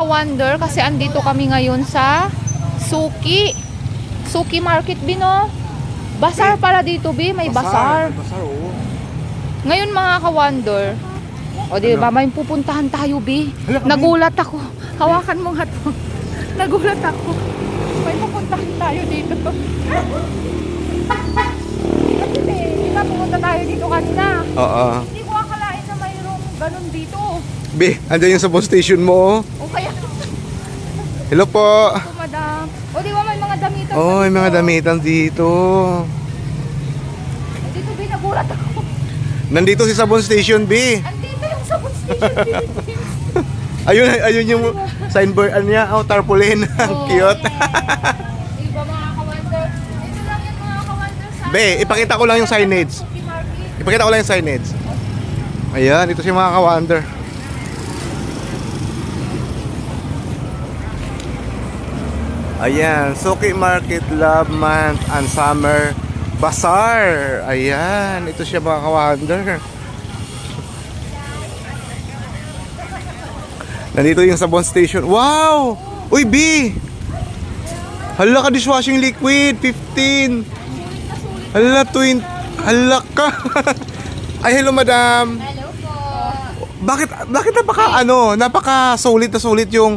ka-wonder kasi andito kami ngayon sa Suki. Suki Market, Bino. Basar para dito, Bi. May basar. Basar, oo. Ngayon mga ka-wonder, o di ba, may pupuntahan tayo, Bi. Nagulat ako. Hawakan mo nga to. Nagulat ako. May pupuntahan tayo dito. Kasi, di ba pumunta tayo dito kanina? Oo. Hindi ko akalain na mayroong ganun dito. Be, andyan yung sabon station mo. oh. O kaya, Hello po. madam. O di ba may mga damitan Oh, may dito? mga damitan dito. Dito, Bi, nagulat ako. Nandito si sabon station, B. Andito yung sabon station Philippines. Ayun, ayun yung signboard ano niya, oh, tarpaulin. Ang Oh, cute. Iba mga ka-wonder. Dito lang yan mga ka-wonder sa... Be, ipakita ko lang yung signage. Ipakita ko lang yung signage. Ayan, ito si mga ka-wonder. Ayan, Suki Market Love Month and Summer Bazaar. Ayan, ito siya mga ka-wonder. Nandito yung sabon station. Wow! Uy, B! Hala ka dishwashing liquid, 15. Hala, twin. Hala ka. Ay, hello, madam. Hello po. Bakit, bakit napaka, ano, napaka solid na solid yung,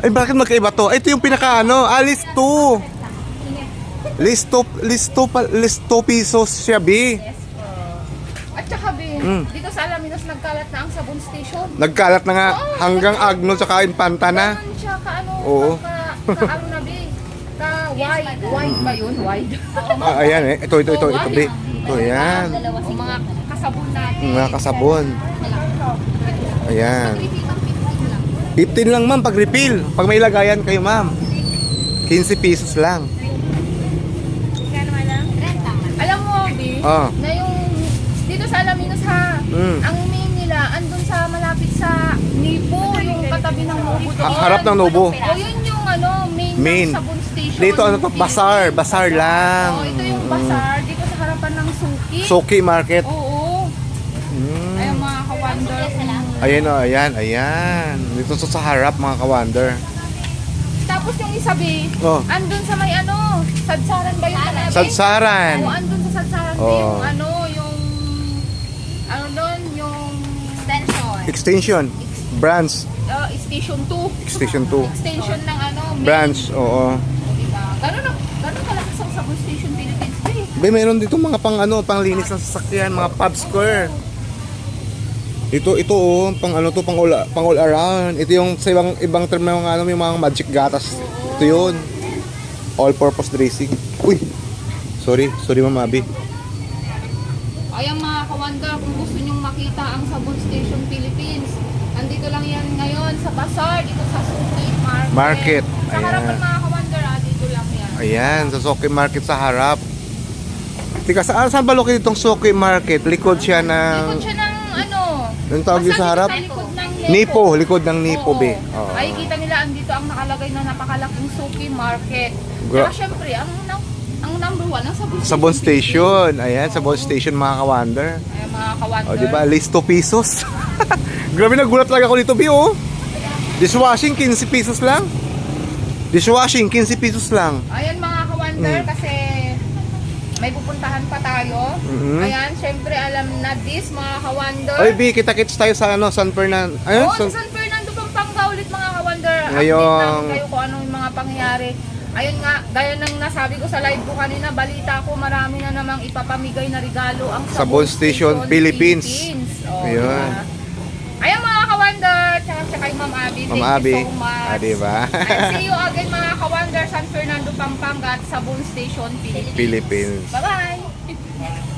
ay, bakit magkaiba to? Ito yung pinaka, ano, ah, list 2. List 2, list 2, pa- list 2 pesos siya, B. Yes po. At saka, Bin, Mm. dito sa Alaminos nagkalat na ang sabon station. Nagkalat na nga hanggang Agno tsaka Infanta na. Ganun siya ka ano, Oo. ka, ka ano na, Bin. Ka wide. Wide ba yun? Wide? Ah, ayan eh. Ito, ito, ito, ito, B. Ito, ayan. o mga kasabon natin. Mga kasabon. Ayan. 15 lang ma'am pag refill. Pag may lagayan kayo ma'am. 15 pesos lang. Alam mo, Bin, Ah. na yung dito sa Alaminos ha, Mm. ang main nila andun sa malapit sa Nipo, yung katabi ng Nobo doon. Ha- harap ng Nobo. O yun yung ano, main, Main. ng sabon station. Dito ano to? Basar. Basar lang. Oo, ito yung basar, dito sa harapan ng Suki. Soki Market. Oo. Mm. Ayun mga ka-wonder. kung- Ayan o, ayan, ayan. Dito sa, sa harap mga ka-wonder. Tapos yung isabi, Oh. andun sa may ano, sadsaran ba yun? Sa Sadsaran. Oo, andun sa sadsaran ba Oo. yung ano, yung, ano doon, yung extension. Extension. Branch. Uh, station 2. Extension 2. Extension ng ano, main. Branch, oo. Diba? Ganun, ang- ganun kalakas ang sabon station Philippines. Eh. Be, meron dito mga pang ano, pang linis ng sasakyan, mga pub square. Ito, ito oh, pang ano to, pang all, pang all around. Ito yung sa ibang, ibang term ng ano, yung mga magic gatas. Ito yun. All purpose dressing. Uy! Sorry, sorry Ma'am Abby. Ayan mga ka-wonder, kung gusto nyong makita ang sabon station Philippines, andito lang yan ngayon sa Bazaar, dito sa Suki Market. Market. Sa Ayan. harapan mga ka-wonder, ah, dito lang yan. Ayan, sa Soki Market sa harap. Tika, saan, saan ba located itong Soki Market? Likod siya ng... Likod siya ng Anong tawag yun sa harap? dito likod ng Nipo, likod ng Nipo, Oo. be. Oo. Ay, kita nila andito ang nakalagay na napakalaking Suki Market. Gra- Saka syempre, ang, ang, ang number one, ang sabon Sabon Station. Ayan, Sabon Station mga ka-wonder. Ayan mga ka-wonder. O, di ba? List 2 pesos. Grabe, nagulat talaga ako dito, Bi, oh. Dishwashing, 15 pesos lang. Dishwashing, 15 pesos lang. Ayan mga ka-wonder, Mm. kasi may pupuntahan pa tayo. Mhm. Ayan, syempre alam na this mga ka-wonder. Oy, Bi, kita-kits tayo sa ano, San Fernando. Ayun, Oo, San... sa San Fernando Pampanga ulit mga ka-wonder. Ngayong- Update namin kayo kung ano yung mga pangyayari. Ayun nga, gaya ng nasabi ko sa live ko kanina, balita ko marami na namang ipapamigay na regalo ang Sabon Station, Philippines. Oh, Ayun. diba? Ayan mga tsaka siya kay Ma'am Abby. Ma'am Thank Abby. you so much. Ah, diba? And see you again mga ka-wonder, San Fernando Pampanga at Sabon Station, Philippines. Philippines. Bye-bye!